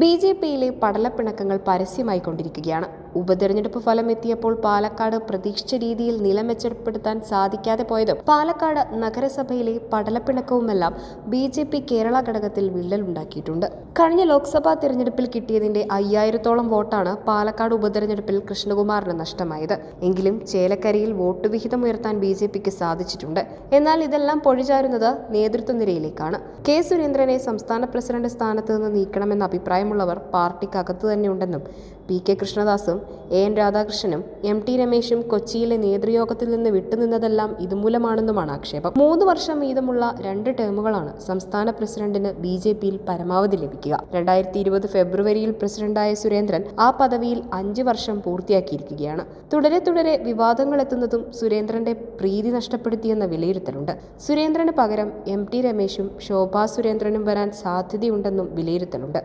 B J പിയിലെ പടലപ്പിണക്കങ്ങൾ പരസ്യമായി കൊണ്ടിരിക്കുകയാണ്. ഉപതെരഞ്ഞെടുപ്പ് ഫലം എത്തിയപ്പോൾ പാലക്കാട് പ്രതീക്ഷിച്ച രീതിയിൽ നില മെച്ചപ്പെടുത്താൻ സാധിക്കാതെ പോയതും പാലക്കാട് നഗരസഭയിലെ പടലപ്പിണക്കവുമെല്ലാം ബി ജെ പി കേരള ഘടകത്തിൽ വിള്ളലുണ്ടാക്കിയിട്ടുണ്ട് കഴിഞ്ഞ ലോക്സഭാ തിരഞ്ഞെടുപ്പിൽ കിട്ടിയതിന്റെ അയ്യായിരത്തോളം വോട്ടാണ് പാലക്കാട് ഉപതെരഞ്ഞെടുപ്പിൽ കൃഷ്ണകുമാറിന് നഷ്ടമായത്. എങ്കിലും ചേലക്കരയിൽ വോട്ട് വിഹിതം ഉയർത്താൻ ബി ജെ പിക്ക് സാധിച്ചിട്ടുണ്ട്. എന്നാൽ ഇതെല്ലാം പൊഴിചാരുന്നത് നേതൃത്വ നിരയിലേക്കാണ് കെ സുരേന്ദ്രനെ സംസ്ഥാന പ്രസിഡന്റ് സ്ഥാനത്ത് നിന്ന് നീക്കണമെന്ന അഭിപ്രായമുള്ളവർ പാർട്ടിക്കകത്തു തന്നെയുണ്ടെന്നും പി കെ കൃഷ്ണദാസും എ എൻ രാധാകൃഷ്ണനും എം ടി രമേശും കൊച്ചിയിലെ നേതൃയോഗത്തിൽ നിന്ന് വിട്ടുനിന്നതെല്ലാം ഇതുമൂലമാണെന്നുമാണ് ആക്ഷേപം. മൂന്ന് വർഷം വീതമുള്ള രണ്ട് ടേമുകളാണ് സംസ്ഥാന പ്രസിഡന്റിന് ബി ജെ പിയിൽ പരമാവധി ലഭിക്കുക. രണ്ടായിരത്തി ഇരുപത് ഫെബ്രുവരിയിൽ പ്രസിഡന്റായ സുരേന്ദ്രൻ ആ പദവിയിൽ അഞ്ച് വർഷം പൂർത്തിയാക്കിയിരിക്കുകയാണ്. തുടരെ തുടരെ വിവാദങ്ങൾ എത്തുന്നതും സുരേന്ദ്രന്റെ പ്രീതി നഷ്ടപ്പെടുത്തിയെന്ന വിലയിരുത്തലുണ്ട്. സുരേന്ദ്രന് പകരം എം ടി രമേശും ശോഭാ സുരേന്ദ്രനും വരാൻ സാധ്യതയുണ്ടെന്നും വിലയിരുത്തലുണ്ട്.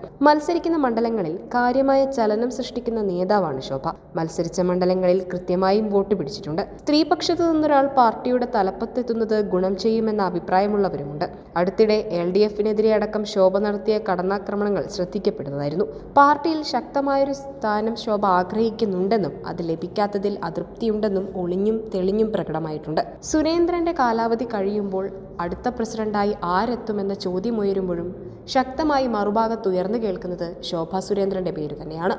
മത്സരിക്കുന്ന മണ്ഡലങ്ങളിൽ കാര്യമായ ചലനം സൃഷ്ടിക്കുന്ന നേതാവാണ് ശോഭ. മത്സരിച്ച മണ്ഡലങ്ങളിൽ കൃത്യമായും വോട്ട് പിടിച്ചിട്ടുണ്ട്. സ്ത്രീപക്ഷത്തു നിന്നൊരാൾ പാർട്ടിയുടെ തലപ്പത്തെത്തുന്നത് ഗുണം ചെയ്യുമെന്ന അഭിപ്രായമുള്ളവരുമുണ്ട്. അടുത്തിടെ എൽ ഡി എഫിനെതിരെ അടക്കം ശോഭ നടത്തിയ കടന്നാക്രമണങ്ങൾ ശ്രദ്ധിക്കപ്പെടുന്നതായിരുന്നു. പാർട്ടിയിൽ ശക്തമായൊരു സ്ഥാനം ശോഭ ആഗ്രഹിക്കുന്നുണ്ടെന്നും അത് ലഭിക്കാത്തതിൽ അതൃപ്തിയുണ്ടെന്നും ഒളിഞ്ഞും തെളിഞ്ഞും പ്രകടമായിട്ടുണ്ട്. സുരേന്ദ്രന്റെ കാലാവധി കഴിയുമ്പോൾ അടുത്ത പ്രസിഡന്റായി ആരെത്തുമെന്ന ചോദ്യം ഉയരുമ്പോഴും ശക്തമായി മറുഭാഗത്ത് ഉയർന്നു കേൾക്കുന്നത് ശോഭാ സുരേന്ദ്രന്റെ പേര് തന്നെയാണ്.